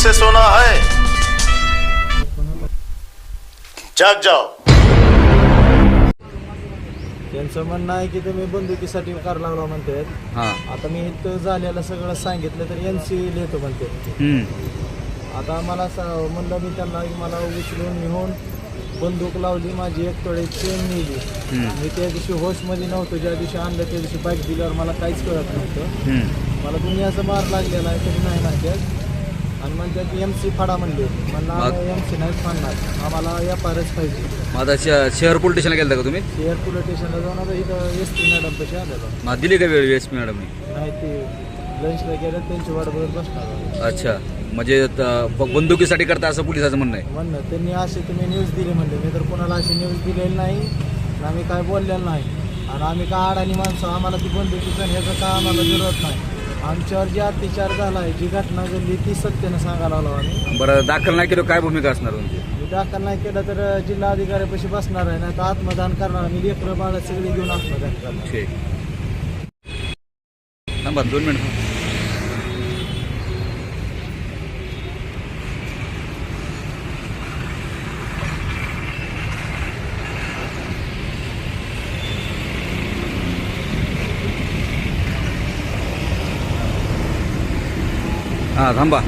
सोना है। जाग जाओ। त्यांचं म्हणणं आहे की तुम्ही बंदुकीसाठी कार लावला म्हणतात. हां. आता मी इथं झालेलं सगळं सांगितलं तर एन सी लिहितो म्हणते. हम्म. आता मला स- म्हणलं मी त्यांना मला उचलून घेऊन बंदूक लावली माझी एक तोडे चेन नेली. हम्म. मी त्या दिवशी होशमध्ये नव्हतो ज्या दिवशी आणलं त्या दिवशी बाईक दिल्यावर मला काहीच कळत नव्हतं. मला तुम्ही असं मार लागलेला आहे तरी नाही म्हणतात आणि म्हणतात एम सी फाडा म्हणले. म्हणलं आम्ही एम सी नाही फाडणार. आम्हाला एफ आरच पाहिजे. मग आता श- शहर पोलीस स्टेशनला गेलता का तुम्ही? शेअर पोलीस स्टेशनला जाऊन आता इथं एस टी मॅडम कशी आलेलो मग दिली का वेळ एस पी मॅडमने? नाही ते लंचला गेलं त्यांची वाट बघत बसणार. अच्छा. म्हणजे त- ब- बंदुकीसाठी करता असं पोलिसाचं म्हणणं आहे. म्हणणं त्यांनी असे तुम्ही न्यूज दिली म्हणले. मी तर कोणाला अशी न्यूज दिलेली नाही आणि आम्ही काय बोललेलं नाही. आणि आम्ही काय अडाणी माणसं आम्हाला ती बंदुकीचं आणि ह्याचं काय आम्हाला जरूरत नाही. आमच्यावर जे अत्याचार झाला आहे जी घटना घडली ती सत्यानं सांगायला आलो आम्ही. बरं दाखल नाही केलं काय भूमिका असणार तुमची मी दाखल नाही केलं तर जिल्हा अधिकाऱ्यापाशी बसणार आहे नाही तर आत्मदान करणार मी लेकरं बाळ सगळी घेऊन आत्मदान करणार ठीक. थांबा दोन मिनिट हां थांबा